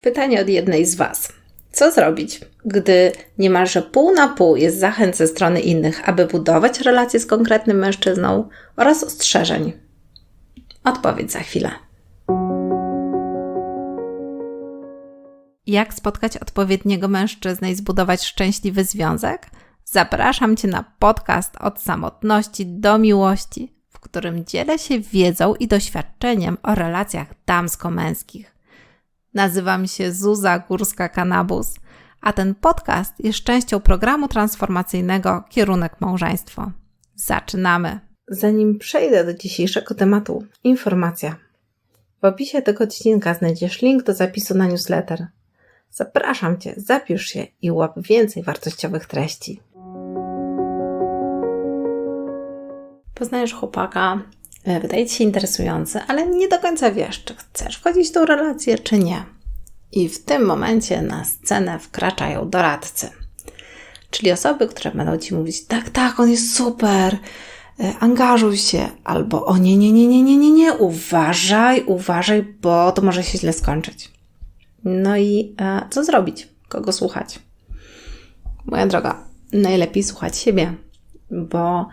Pytanie od jednej z Was. Co zrobić, gdy niemalże pół na pół jest zachęt ze strony innych, aby budować relacje z konkretnym mężczyzną oraz ostrzeżeń? Odpowiedź za chwilę. Jak spotkać odpowiedniego mężczyznę i zbudować szczęśliwy związek? Zapraszam Cię na podcast od samotności do miłości, w którym dzielę się wiedzą i doświadczeniem o relacjach damsko-męskich. Nazywam się Zuza Górska-Kanabus, a ten podcast jest częścią programu transformacyjnego Kierunek Małżeństwo. Zaczynamy! Zanim przejdę do dzisiejszego tematu, informacja. W opisie tego odcinka znajdziesz link do zapisu na newsletter. Zapraszam Cię, zapisz się i łap więcej wartościowych treści. Poznajesz chłopaka, wydaje ci się interesujący, ale nie do końca wiesz, czy chcesz wchodzić w tą relację, czy nie. I w tym momencie na scenę wkraczają doradcy. Czyli osoby, które będą ci mówić: tak, tak, on jest super, e, angażuj się, albo o nie, nie, nie, nie, nie, nie, nie, uważaj, uważaj, bo to może się źle skończyć. No i e, co zrobić? Kogo słuchać? Moja droga, najlepiej słuchać siebie, bo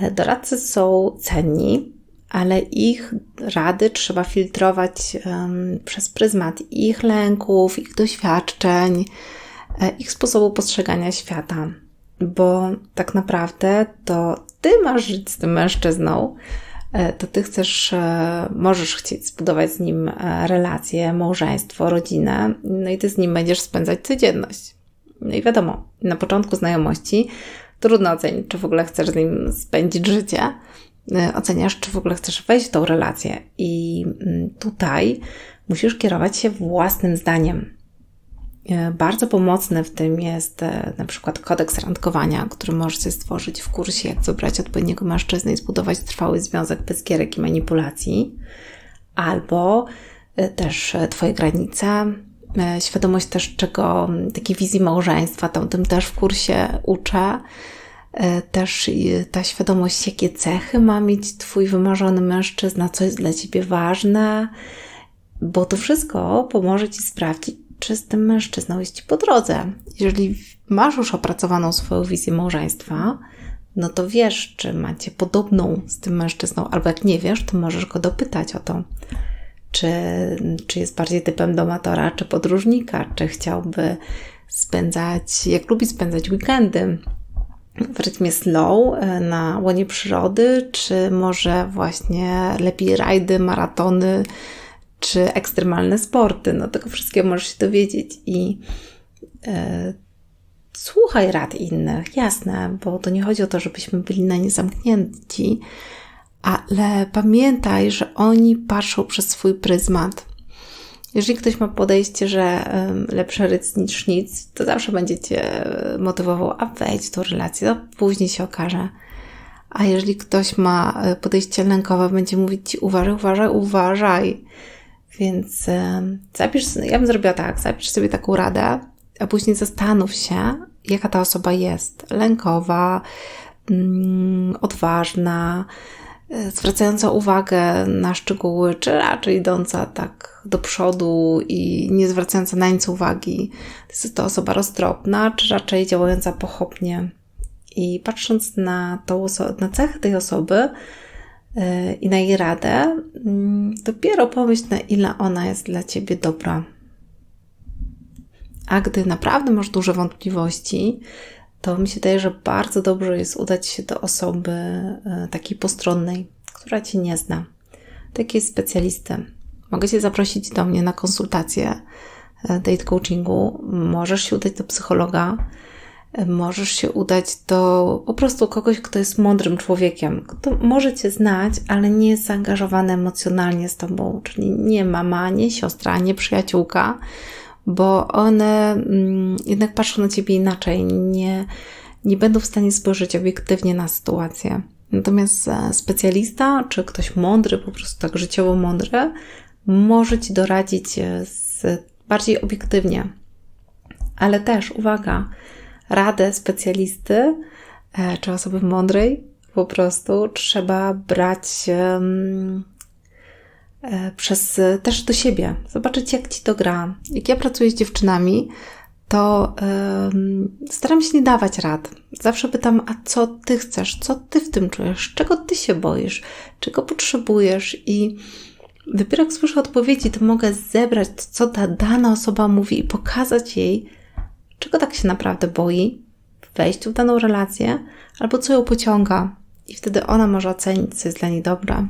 Doradcy są cenni, ale ich rady trzeba filtrować um, przez pryzmat ich lęków, ich doświadczeń, e, ich sposobu postrzegania świata. Bo tak naprawdę to ty masz żyć z tym mężczyzną, e, to ty chcesz, e, możesz chcieć zbudować z nim relacje, małżeństwo, rodzinę, no i ty z nim będziesz spędzać codzienność. No i wiadomo, na początku znajomości trudno ocenić, czy w ogóle chcesz z nim spędzić życie. Y, oceniasz, czy w ogóle chcesz wejść w tą relację. I mm, tutaj musisz kierować się własnym zdaniem. Y, bardzo pomocny w tym jest y, na przykład kodeks randkowania, który możesz stworzyć w kursie, jak wybrać odpowiedniego mężczyznę i zbudować trwały związek bez gierek i manipulacji. Albo też Twoje granice, świadomość też czego, takiej wizji małżeństwa, tam tym też w kursie uczę. E, też ta świadomość, jakie cechy ma mieć Twój wymarzony mężczyzna, co jest dla Ciebie ważne, bo to wszystko pomoże Ci sprawdzić, czy z tym mężczyzną jest Ci po drodze. Jeżeli masz już opracowaną swoją wizję małżeństwa, no to wiesz, czy macie podobną z tym mężczyzną, albo jak nie wiesz, to możesz go dopytać o to. Czy, czy jest bardziej typem domatora, czy podróżnika, czy chciałby spędzać, jak lubi spędzać weekendy, w rytmie slow e, na łonie przyrody, czy może właśnie lepiej rajdy, maratony, czy ekstremalne sporty. No tego wszystkiego możesz się dowiedzieć i e, słuchaj rad innych, jasne, bo to nie chodzi o to, żebyśmy byli na nie zamknięci, ale pamiętaj, że oni patrzą przez swój pryzmat. Jeżeli ktoś ma podejście, że lepszy ryc niż nic, to zawsze będzie Cię motywował, a wejdź w tą relację, to później się okaże. A jeżeli ktoś ma e, podejście lękowe, będzie mówić Ci uważaj, uważaj, uważaj. Więc zapisz, ja bym zrobiła tak, zapisz sobie taką radę, a później zastanów się, jaka ta osoba jest. Lękowa, mm, odważna, zwracająca uwagę na szczegóły, czy raczej idąca tak do przodu i nie zwracająca na nic uwagi. Jest to osoba roztropna, czy raczej działająca pochopnie. I patrząc na, tą na cechy tej osoby yy, i na jej radę, yy, dopiero pomyśl, na ile ona jest dla ciebie dobra. A gdy naprawdę masz duże wątpliwości, to mi się daje, że bardzo dobrze jest udać się do osoby e, takiej postronnej, która Cię nie zna, takiej specjalisty. Mogę Cię zaprosić do mnie na konsultację e, date coachingu, możesz się udać do psychologa, e, możesz się udać do po prostu kogoś, kto jest mądrym człowiekiem, kto może Cię znać, ale nie jest zaangażowany emocjonalnie z Tobą, czyli nie mama, nie siostra, nie przyjaciółka, bo one mm, jednak patrzą na ciebie inaczej, nie, nie będą w stanie spojrzeć obiektywnie na sytuację. Natomiast e, specjalista, czy ktoś mądry, po prostu tak życiowo mądry, może ci doradzić e, z, bardziej obiektywnie. Ale też, uwaga, radę specjalisty e, czy osoby mądrej po prostu trzeba brać przez też do siebie, zobaczyć jak ci to gra. Jak ja pracuję z dziewczynami, to yy, staram się nie dawać rad. Zawsze pytam, a co ty chcesz, co ty w tym czujesz, czego ty się boisz, czego potrzebujesz i dopiero jak słyszę odpowiedzi, to mogę zebrać, co ta dana osoba mówi i pokazać jej, czego tak się naprawdę boi w wejściu w daną relację, albo co ją pociąga. I wtedy ona może ocenić, co jest dla niej dobre.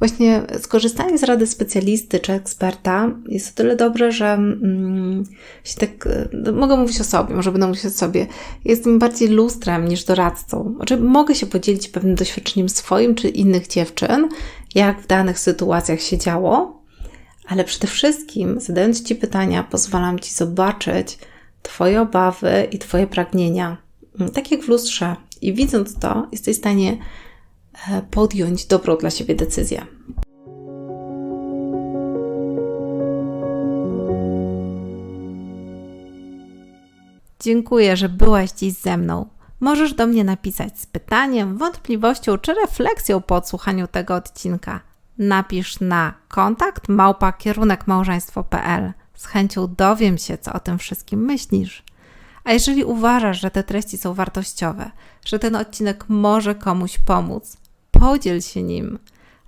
Właśnie skorzystanie z rady specjalisty czy eksperta jest o tyle dobre, że mm, się tak, no, mogę mówić o sobie, może będę mówić o sobie. Jestem bardziej lustrem niż doradcą. Znaczy, mogę się podzielić pewnym doświadczeniem swoim czy innych dziewczyn, jak w danych sytuacjach się działo, ale przede wszystkim, zadając Ci pytania, pozwalam Ci zobaczyć Twoje obawy i Twoje pragnienia, tak jak w lustrze. I widząc to, jesteś w stanie e, podjąć dobrą dla siebie decyzję. Dziękuję, że byłaś dziś ze mną. Możesz do mnie napisać z pytaniem, wątpliwością czy refleksją po odsłuchaniu tego odcinka. Napisz na kontakt małpa kierunek małżeństwo.pl. Z chęcią dowiem się, co o tym wszystkim myślisz. A jeżeli uważasz, że te treści są wartościowe, że ten odcinek może komuś pomóc, podziel się nim.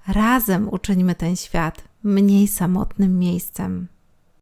Razem uczyńmy ten świat mniej samotnym miejscem.